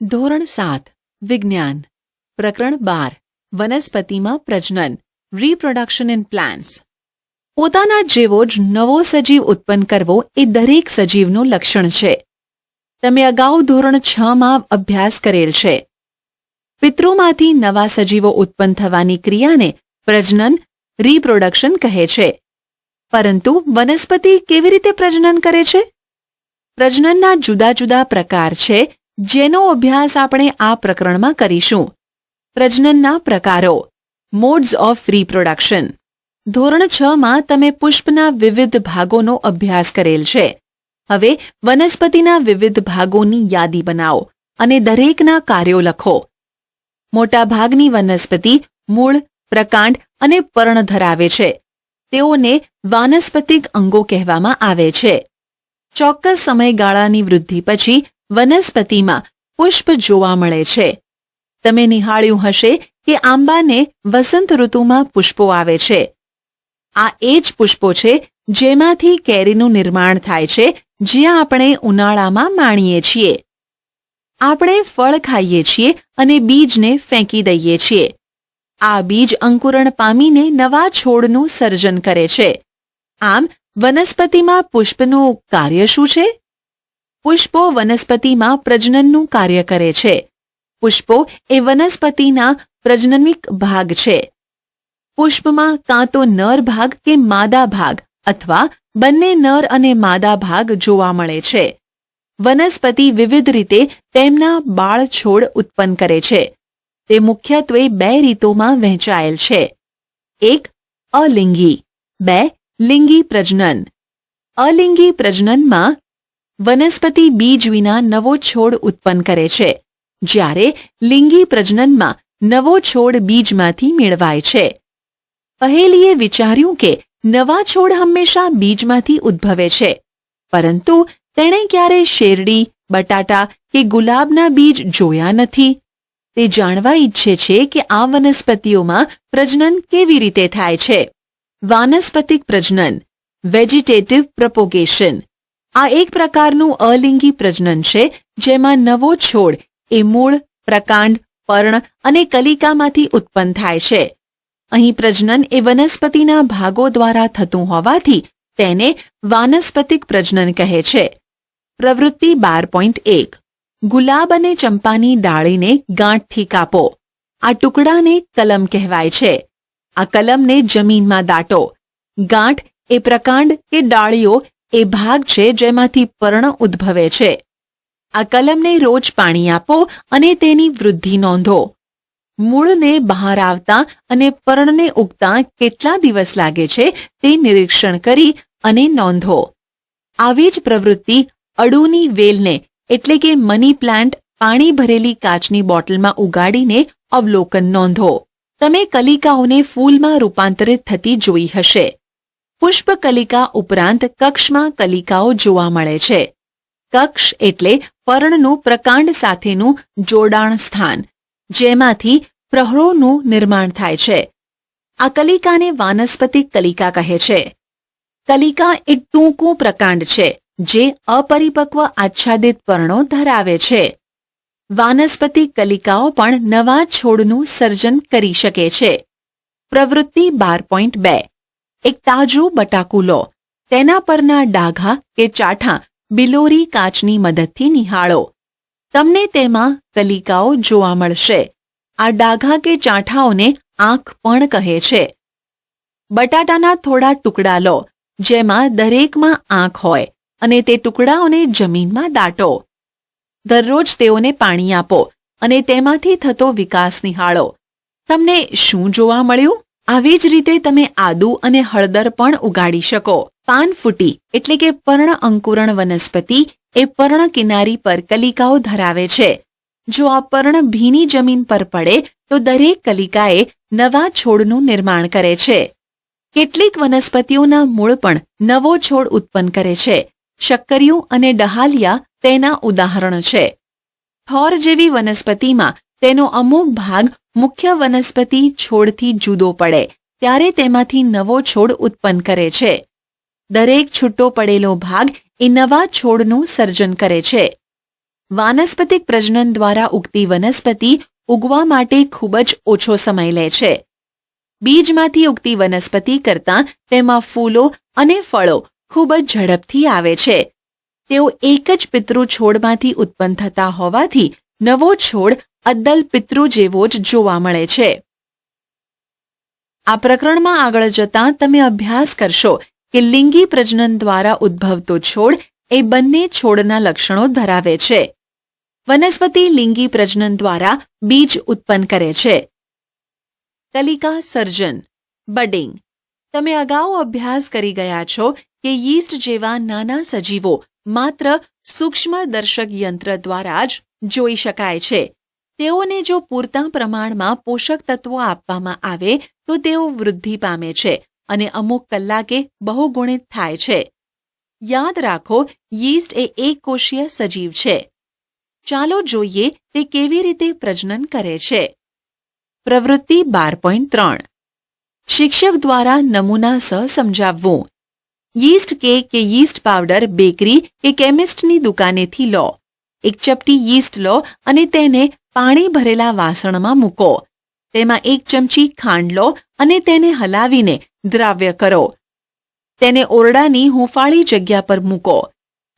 ધોરણ સાત, વિજ્ઞાન. પ્રકરણ બાર, વનસ્પતિમાં પ્રજનન રીપ્રોડક્શન ઇન પ્લાન્ટ્સ પોતાના જેવો જ નવો સજીવ ઉત્પન્ન કરવો એ દરેક સજીવનું લક્ષણ છે. તમે અગાઉ ધોરણ છ માં અભ્યાસ કરેલ છે. પિતૃમાંથી નવા સજીવો ઉત્પન્ન થવાની ક્રિયાને પ્રજનન રીપ્રોડક્શન કહે છે. પરંતુ વનસ્પતિ કેવી રીતે પ્રજનન કરે છે? પ્રજનનના જુદા જુદા પ્રકાર છે જેનો અભ્યાસ આપણે આ પ્રકરણમાં કરીશું. પ્રજનનના પ્રકારો. મોડ્સ ઓફ રીપ્રોડક્શન ધોરણ છ માં તમે પુષ્પના વિવિધ ભાગોનો અભ્યાસ કરેલ છે. હવે વનસ્પતિના વિવિધ ભાગોની યાદી બનાવો અને દરેકના કાર્યો લખો. મોટાભાગની વનસ્પતિ મૂળ, પ્રકાંડ અને પર્ણ ધરાવે છે. તેઓને વાનસ્પતિક અંગો કહેવામાં આવે છે. ચોક્કસ સમયગાળાની વૃદ્ધિ પછી વનસ્પતિમાં પુષ્પ જોવા મળે છે. તમે નિહાળ્યું હશે કે આંબાને વસંત ઋતુમાં પુષ્પો આવે છે. આ એ જ પુષ્પો છે જેમાંથી કેરીનું નિર્માણ થાય છે, જ્યાં આપણે ઉનાળામાં માણીએ છીએ. આપણે ફળ ખાઈએ છીએ અને બીજને ફેંકી દઈએ છીએ. આ બીજ અંકુરણ પામીને નવા છોડનું સર્જન કરે છે. આમ, વનસ્પતિમાં પુષ્પનું કાર્ય શું છે? પુષ્પો વનસ્પતિમાં પ્રજનનનું કાર્ય કરે છે. પુષ્પો એ વનસ્પતિના પ્રજનનિક ભાગ છે. પુષ્પમાં કાં તો નર ભાગ કે માદા ભાગ અથવા બંને નર અને માદા ભાગ જોવા મળે છે. વનસ્પતિ વિવિધ રીતે તેમના બાળ છોડ ઉત્પન્ન કરે છે. તે મુખ્યત્વે બે રીતોમાં વહેંચાયેલ છે. એક, અલિંગી. બે, લિંગી પ્રજનન. અલિંગી પ્રજનનમાં વનસ્પતિ બીજ વિના નવો છોડ ઉત્પન્ન કરે છે, જ્યારે લિંગી પ્રજનનમાં નવો છોડ બીજમાંથી મેળવાય છે. પહેલીએ વિચાર્યું કે નવા છોડ હંમેશા બીજમાંથી ઉદ્ભવે છે, પરંતુ તેણે ક્યારે શેરડી, બટાટા કે ગુલાબના બીજ જોયા નથી. તે જાણવા ઈચ્છે છે કે આ વનસ્પતિઓમાં પ્રજનન કેવી રીતે થાય છે. વાનસ્પતિક પ્રજનન વેજીટેટિવ પ્રપોગેશન આ એક પ્રકારનું અલિંગી પ્રજનન છે, જેમાં નવો છોડ એ મૂળ, પ્રકાંડ, પર્ણ અને કલિકામાંથી ઉત્પન્ન થાય છે. અહીં પ્રજનન એ વનસ્પતિના ભાગો દ્વારા થતું હોવાથી તેને વાનસ્પતિક પ્રજનન કહે છે. પ્રવૃત્તિ બાર પોઈન્ટ એક. ગુલાબ અને ચંપાની ડાળીને ગાંઠથી કાપો. આ ટુકડાને કલમ કહેવાય છે. આ કલમને જમીનમાં દાટો. ગાંઠ એ પ્રકાંડ કે ડાળીઓ એ ભાગ છે જેમાંથી પર્ણ ઉદ્ભવે છે. આ કલમને રોજ પાણી આપો અને તેની વૃદ્ધિ નોંધો. મૂળને બહાર આવતા અને પર્ણને ઉગતા કેટલા દિવસ લાગે છે તે નિરીક્ષણ કરી અને નોંધો. આવી જ પ્રવૃત્તિ અડુની વેલને, એટલે કે મની પ્લાન્ટ, પાણી ભરેલી કાચની બોટલમાં ઉગાડીને અવલોકન નોંધો. તમે કલિકાઓને ફૂલમાં રૂપાંતરિત થતી જોઈ હશે. પુષ્પ કલિકા ઉપરાંત કક્ષમાં કલિકાઓ જોવા મળે છે. કક્ષ એટલે પર્ણનું પ્રકાંડ સાથેનું જોડાણ સ્થાન, જેમાંથી પ્રહરોનું નિર્માણ થાય છે. આ કલિકાને વાનસ્પતિક કલિકા કહે છે. કલિકા એ ટૂંકું પ્રકાંડ છે, જે અપરિપક્વ આચ્છાદિત પર્ણો ધરાવે છે. વાનસ્પતિક કલિકાઓ પણ નવા છોડનું સર્જન કરી શકે છે. પ્રવૃત્તિ બાર પોઈન્ટ બે એક તાજું બટાકું લો. તેના પરના ડાઘા કે ચાઠા બિલોરી કાચની મદદથી નિહાળો. તમને તેમાં કલિકાઓ જોવા મળશે. આ ડાઘા કે ચાઠાઓને આંખ પણ કહે છે. બટાટાના થોડા ટુકડા લો, જેમાં દરેકમાં આંખ હોય, અને તે ટુકડાઓને જમીનમાં દાટો. દરરોજ તેઓને પાણી આપો, અને તેમાંથી થતો વિકાસ નિહાળો. તમને શું જોવા મળ્યું? આવી જ રીતે તમે આદુ અને હળદર પણ ઉગાડી શકો. પાન ફૂટી એટલે કે પર્ણ અંકુરણ વનસ્પતિ એ પર્ણ કિનારી પર કલિકાઓ ધરાવે છે. જો આ પર્ણ ભીની જમીન પર પડે, તો દરેક કલિકાએ નવા છોડનું નિર્માણ કરે છે. કેટલીક વનસ્પતિઓના મૂળ પણ નવો છોડ ઉત્પન્ન કરે છે. શક્કરિયું અને ડહાલિયા તેના ઉદાહરણ છે. થોર જેવી વનસ્પતિમાં તેનો અમુક ભાગ મુખ્ય વનસ્પતિ છોડથી જુદો પડે, ત્યારે તેમાંથી નવો છોડ ઉત્પન્ન કરે છે. દરેક છૂટો પડેલો ભાગ એ નવા છોડનું સર્જન કરે છે. વાનસ્પતિક પ્રજનન દ્વારા ઉગતી વનસ્પતિ ઉગવા માટે ખૂબ જ ઓછો સમય લે છે. બીજમાંથી ઉગતી વનસ્પતિ કરતાં તેમાં ફૂલો અને ફળો ખૂબ જ ઝડપથી આવે છે. તેઓ એક જ પિતૃ છોડમાંથી ઉત્પન્ન થતા હોવાથી નવો છોડ અદ્દલ પિતૃ જેવો જ જોવા મળે છે. આ પ્રકરણમાં આગળ જતાં તમે અભ્યાસ કરશો કે લિંગી પ્રજનન દ્વારા ઉદ્ભવતો છોડ એ બંને છોડના લક્ષણો ધરાવે છે. વનસ્પતિ લિંગી પ્રજનન દ્વારા બીજ ઉત્પન્ન કરે છે. કલિકા સર્જન, બડિંગ, તમે અગાઉ અભ્યાસ કરી ગયા છો કે યીસ્ટ જેવા નાના સજીવો માત્ર સૂક્ષ્મ દર્શક યંત્ર દ્વારા જ જોઈ શકાય છે. તેઓને જો પૂરતા પ્રમાણમાં પોષક તત્વો આપવામાં આવે, તો તેઓ વૃદ્ધિ પામે છે અને અમુક કલાકે બહુગુણિત થાય છે. યાદ રાખો, યીસ્ટ એ એક કોષીય સજીવ છે. ચાલો જોઈએ તે કેવી રીતે પ્રજનન કરે છે. પ્રવૃત્તિ બાર પોઈન્ટ ત્રણ. શિક્ષક દ્વારા નમૂના સહ સમજાવવું. યીસ્ટ કેક કે યીસ્ટ પાવડર, બેકરી કે કેમિસ્ટની દુકાનેથી લો. એક ચપટી યીસ્ટ લો અને તેને પાણી ભરેલા વાસણમાં મૂકો. તેમાં એક ચમચી ખાંડ લો અને તેને હલાવીને દ્રાવ્ય કરો. તેને ઓરડાની હૂંફાળી જગ્યા પર મૂકો.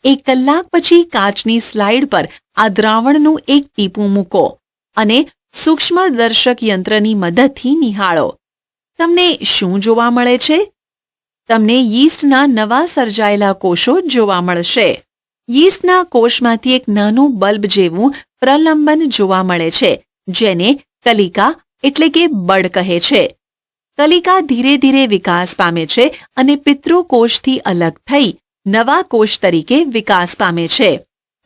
એક કલાક પછી કાચની સ્લાઇડ પર આ દ્રાવણનું એક ટીપું મૂકો અને સૂક્ષ્મદર્શક યંત્રની મદદથી નિહાળો. તમને શું જોવા મળે છે? તમને યીસ્ટના નવા સર્જાયેલા કોષો જોવા મળશે. Yistના કોષમાંથી એક નાનું બલ્બ જેવું પ્રલંબન જોવા મળે છે, જેને કલિકા એટલે કે બળ કહે છે. કલિકા ધીરે ધીરે વિકાસ પામે છે અને પિતૃકોષથી અલગ થઈ નવા કોષ તરીકે વિકાસ પામે છે.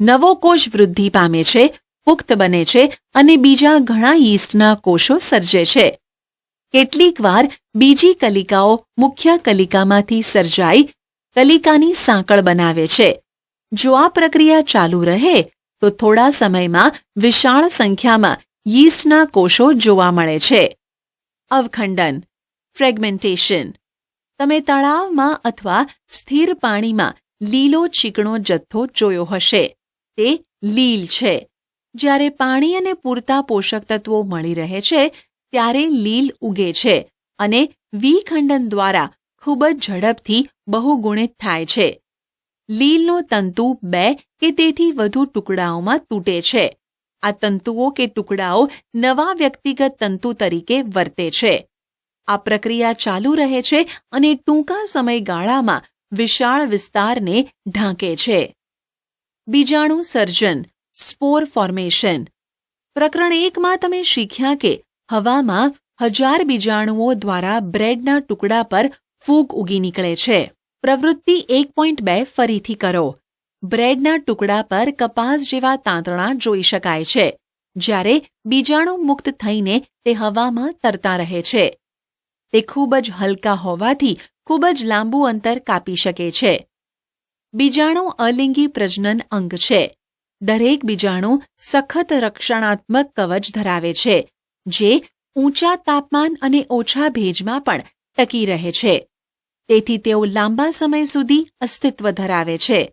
નવો કોષ વૃદ્ધિ પામે છે, પુખ્ત બને છે અને બીજા ઘણા યીસ્ટના કોષો સર્જે છે. કેટલીક વાર બીજી કલિકાઓ મુખ્ય કલિકામાંથી સર્જાઈ કલિકાની સાંકળ બનાવે છે. જો આ પ્રક્રિયા ચાલુ રહે, તો થોડા સમયમાં વિશાળ સંખ્યામાં યીસ્ટના કોષો જોવા મળે છે. અવખંડન. ફ્રેગમેન્ટેશન તમે તળાવમાં અથવા સ્થિર પાણીમાં લીલો ચીકણો જથ્થો જોયો હશે. તે લીલ છે. જ્યારે પાણી અને પૂરતા પોષક તત્વો મળી રહે છે, ત્યારે લીલ ઉગે છે અને વિખંડન દ્વારા ખૂબ જ ઝડપથી બહુગુણિત થાય છે. લીલનો તંતુ બે કે તેથી વધુ ટુકડાઓમાં તૂટે છે. આ તંતુઓ કે ટુકડાઓ નવા વ્યક્તિગત તંતુ તરીકે વર્તે છે. આ પ્રક્રિયા ચાલુ રહે છે અને ટૂંકા સમયગાળામાં વિશાળ વિસ્તારને ઢાંકે છે. બીજાણુ સર્જન, સ્પોર ફોર્મેશન. પ્રકરણ એકમાં તમે શીખ્યા કે હવામાં હજાર બીજાણુઓ દ્વારા બ્રેડના ટુકડા પર ફૂગ ઉગી નીકળે છે. પ્રવૃત્તિ એક પોઈન્ટ બે ફરીથી કરો. બ્રેડના ટુકડા પર કપાસ જેવા તાંતણા જોઈ શકાય છે. જ્યારે બીજાણુ મુક્ત થઈને તે હવામાં તરતા રહે છે. તે ખૂબ જ હલકા હોવાથી ખૂબ જ લાંબુ અંતર કાપી શકે છે. બીજાણુ અલિંગી પ્રજનન અંગ છે. દરેક બીજાણુ સખત રક્ષણાત્મક કવચ ધરાવે છે, જે ઊંચા તાપમાન અને ઓછા ભેજમાં પણ ટકી રહે છે. તેથી તેઓ લાંબા સમય સુધી અસ્તિત્વ ધરાવે છે.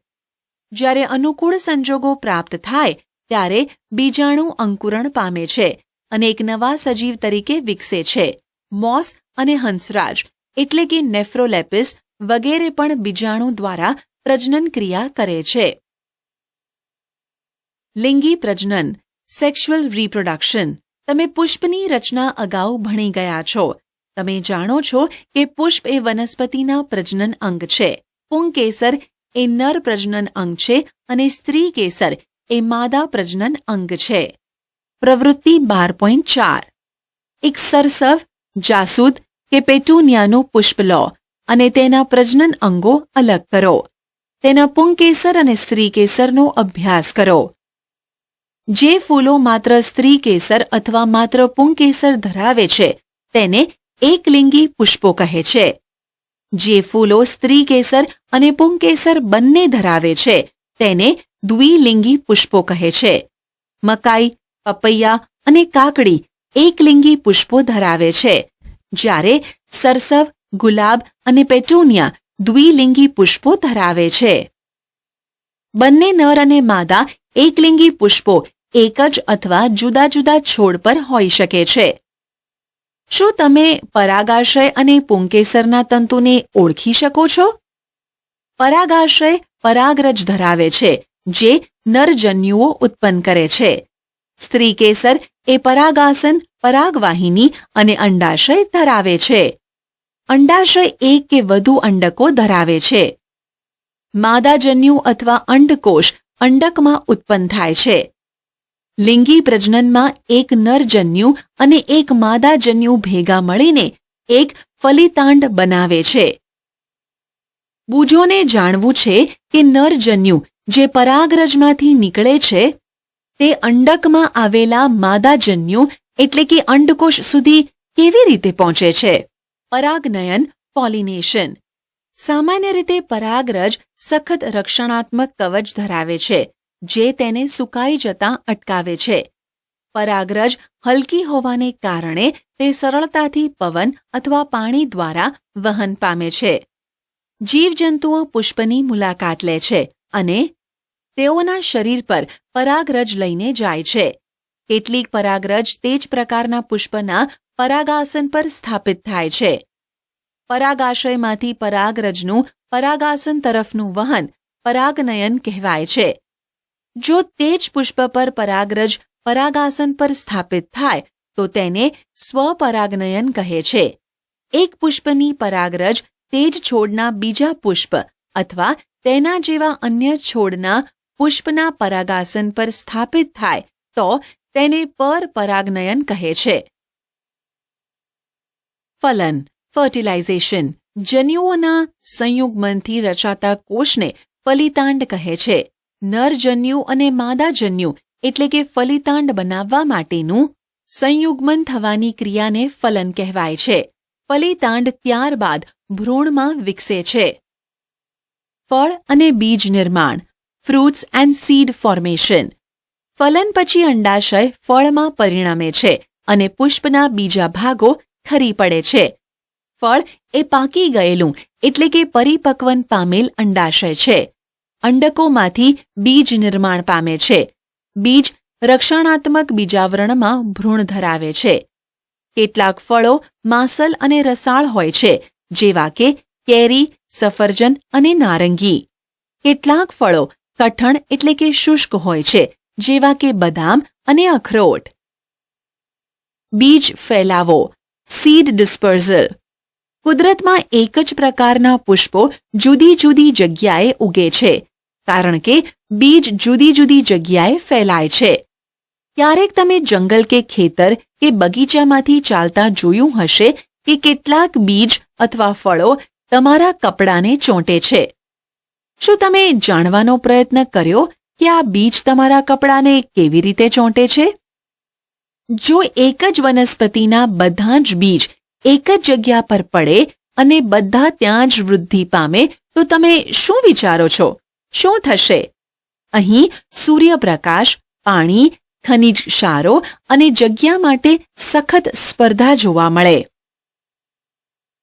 જ્યારે અનુકૂળ સંજોગો પ્રાપ્ત થાય, ત્યારે બીજાણુ અંકુરણ પામે છે અને એક નવા સજીવ તરીકે વિકસે છે. મોસ અને હંસરાજ, એટલે કે નેફ્રોલેપિસ, વગેરે પણ બીજાણુ દ્વારા પ્રજનન ક્રિયા કરે છે. લિંગી પ્રજનન, સેક્સ્યુઅલ રિપ્રોડક્શન, તમે પુષ્પની રચના અગાઉ ભણી ગયા છો. તમે જાણો છો કે પુષ્પ એ વનસ્પતિના પ્રજનન અંગ છે. પુંકેસર એ નર પ્રજનન અંગ છે અને સ્ત્રી કેસર એ માદા પ્રજનન અંગ છે. પ્રવૃત્તિ બાર પોઈન્ટ ચાર. એક સરસવ, જાસૂદ કે પેટુનિયાનું પુષ્પ લો અને તેના પ્રજનન અંગો અલગ કરો. તેના પુંકેસર અને સ્ત્રી કેસરનો અભ્યાસ કરો. જે ફૂલો માત્ર સ્ત્રી કેસર અથવા માત્ર પુંકેસર ધરાવે છે, તેને એકલિંગી પુષ્પો કહે છે, જે ફૂલો સ્ત્રી કેસર અને પુંકેસર બંને ધરાવે છે, તેને દ્વિલિંગી પુષ્પો કહે છે. મકાઈ, પપૈયા અને કાકડી એકલિંગી પુષ્પો ધરાવે છે, જ્યારે સરસવ, ગુલાબ અને પેટુનિયા દ્વિલિંગી પુષ્પો ધરાવે છે. બંને નર અને માદા એકલિંગી પુષ્પો એક જ અથવા જુદા જુદા છોડ પર હોઈ શકે છે. શું તમે પરાગાશય અને પુંકેસરના તંતુને ઓળખી શકો છો? પરાગાશય પરાગરજ ધરાવે છે, જે નરજન્યુઓ ઉત્પન્ન કરે છે. સ્ત્રી કેસર એ પરાગાસન, પરાગવાહિની અને અંડાશય ધરાવે છે. અંડાશય એક કે વધુ અંડકો ધરાવે છે. માદાજન્યુ અથવા અંડકોષ અંડકમાં ઉત્પન્ન થાય છે. લિંગી પ્રજનનમાં એક નરજન્યુ અને એક માદાજન્યુ ભેગા મળીને એક ફલિતાંડ બનાવે છે. બુજોને જાણવું છે કે નરજન્યુ જે પરાગરજમાંથી નીકળે છે, તે અંડકમાં આવેલા માદાજન્યુ એટલે કે અંડકોષ સુધી કેવી રીતે પહોંચે છે? પરાગનયન, પોલિનેશન. સામાન્ય રીતે પરાગરજ સખત રક્ષણાત્મક કવચ ધરાવે છે. જે તેને સુકાઈ જતાં અટકાવે છે. પરાગરજ હલકી હોવાને કારણે તે સરળતાથી પવન અથવા પાણી દ્વારા વહન પામે છે. જીવજંતુઓ પુષ્પની મુલાકાત લે છે અને તેઓના શરીર પર પરાગરજ લઈને જાય છે. કેટલીક પરાગરજ તે જ પ્રકારના પુષ્પના પરાગાસન પર સ્થાપિત થાય છે. પરાગાશયમાંથી પરાગરજનું પરાગાસન તરફનું વહન પરાગનયન કહેવાય છે. જો તે જ પુષ્પ પર પરાગરજ પરાગાસન પર સ્થાપિત થાય, તો તેને સ્વપરાગનયન કહે છે. એક પુષ્પની પરાગરજ તે જ છોડના બીજા પુષ્પ અથવા તેના જેવા અન્ય છોડના પુષ્પના પરાગાસન પર સ્થાપિત થાય, તો તેને પર પરાગનયન કહે છે. ફલન ફર્ટિલાઇઝેશન જન્યુઓના સંયુગમનથી રચાતા કોષને ફલિતાંડ કહે છે. નરજન્યુ અને માદાજન્યુ, એટલે કે ફલિતાંડ બનાવવા માટેનું સંયુગ્મન થવાની ક્રિયાને ફલન કહેવાય છે. ફલિતાંડ ત્યારબાદ ભ્રૂણમાં વિકસે છે. ફળ અને બીજ નિર્માણ, ફ્રૂટ્સ એન્ડ સીડ ફોર્મેશન. ફલન પછી અંડાશય ફળમાં પરિણમે છે અને પુષ્પના બીજા ભાગો ખરી પડે છે. ફળ એ પાકી ગયેલું, એટલે કે પરિપક્વન પામેલ અંડાશય છે. અંડકોમાંથી બીજ નિર્માણ પામે છે. બીજ રક્ષણાત્મક બીજાવરણમાં ભ્રૂણ ધરાવે છે. કેટલાક ફળો માંસલ અને રસાળ હોય છે, જેવા કે કેરી, સફરજન અને નારંગી. કેટલાક ફળો કઠણ એટલે કે શુષ્ક હોય છે, જેવા કે બદામ અને અખરોટ. બીજ ફેલાવો. Seed dispersal. કુદરતમાં એક જ પ્રકારના પુષ્પો જુદી જુદી જગ્યાએ ઉગે છે. કારણ કે બીજ જુદી જુદી જગ્યાએ ફેલાય છે. ક્યારેક તમે જંગલ કે ખેતર કે બગીચામાંથી ચાલતા જોયું હશે કે કેટલાક બીજ અથવા ફળો તમારા કપડાને ચોંટે છે. શું તમે જાણવાનો પ્રયત્ન કર્યો કે આ બીજ તમારા કપડાને કેવી રીતે ચોંટે છે? જો એક જ વનસ્પતિના બધા જ બીજ એક જ જગ્યા પર પડે અને બધા ત્યાં જ વૃદ્ધિ પામે, તો તમે શું વિચારો છો? શું થશે? અહીં સૂર્યપ્રકાશ, પાણી, ખનિજ ક્ષારો અને જગ્યા માટે સખત સ્પર્ધા જોવા મળે.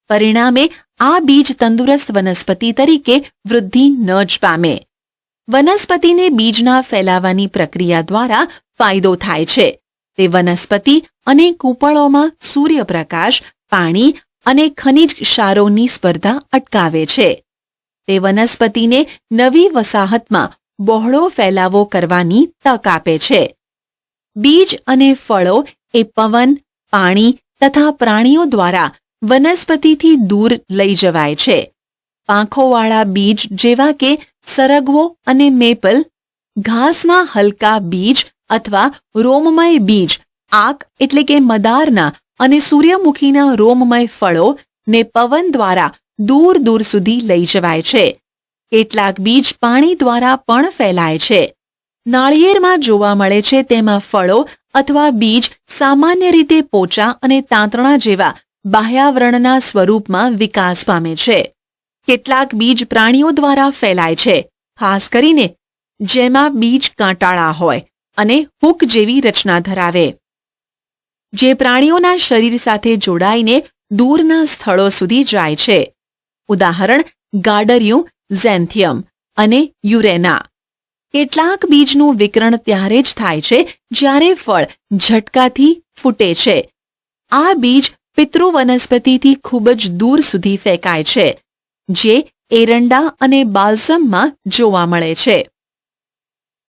પરિણામે આ બીજ તંદુરસ્ત વનસ્પતિ તરીકે વૃદ્ધિ ન જ પામે. વનસ્પતિને બીજના ફેલાવાની પ્રક્રિયા દ્વારા ફાયદો થાય છે. તે વનસ્પતિ અને કૂપળોમાં સૂર્યપ્રકાશ, પાણી અને ખનિજ ક્ષારોની સ્પર્ધા અટકાવે છે. તે વનસ્પતિને નવી વસાહતમાં બહોળો ફેલાવો કરવાની તક આપે છે. બીજ અને ફળો એ પવન, પાણી તથા પ્રાણીઓ દ્વારા વનસ્પતિથી દૂર લઈ જવાય છે. પાંખોવાળા બીજ જેવા કે સરગવો અને મેપલ, ઘાસના હલકા બીજ અથવા રોમમય બીજ, આક એટલે કે મદારના અને સૂર્યમુખીના રોમમય ફળો ને પવન દ્વારા દૂર દૂર સુધી લઈ જવાય છે. કેટલાક બીજ પાણી દ્વારા પણ ફેલાય છે. નાળિયેરમાં જોવા મળે છે તેમાં ફળો અથવા બીજ સામાન્ય રીતે પોચા અને તાંતણા જેવા બાહ્યાવરણના સ્વરૂપમાં વિકાસ પામે છે. કેટલાક બીજ પ્રાણીઓ દ્વારા ફેલાય છે, ખાસ કરીને જેમાં બીજ કાંટાળા હોય અને હુક જેવી રચના ધરાવે. જે પ્રાણીઓના શરીર સાથે જોડાઈને દૂરના સ્થળો સુધી જાય છે. ઉદાહરણ, ગાડરિયું ઝેન્થિયમ અને યુરેના. કેટલાક બીજનું વિકરણ ત્યારે જ થાય છે જ્યારે ફળ ઝટકાથી ફૂટે છે. આ બીજ પિતૃ વનસ્પતિથી ખૂબ જ દૂર સુધી ફેંકાય છે, જે એરંડા અને બાલ્સમમાં જોવા મળે છે.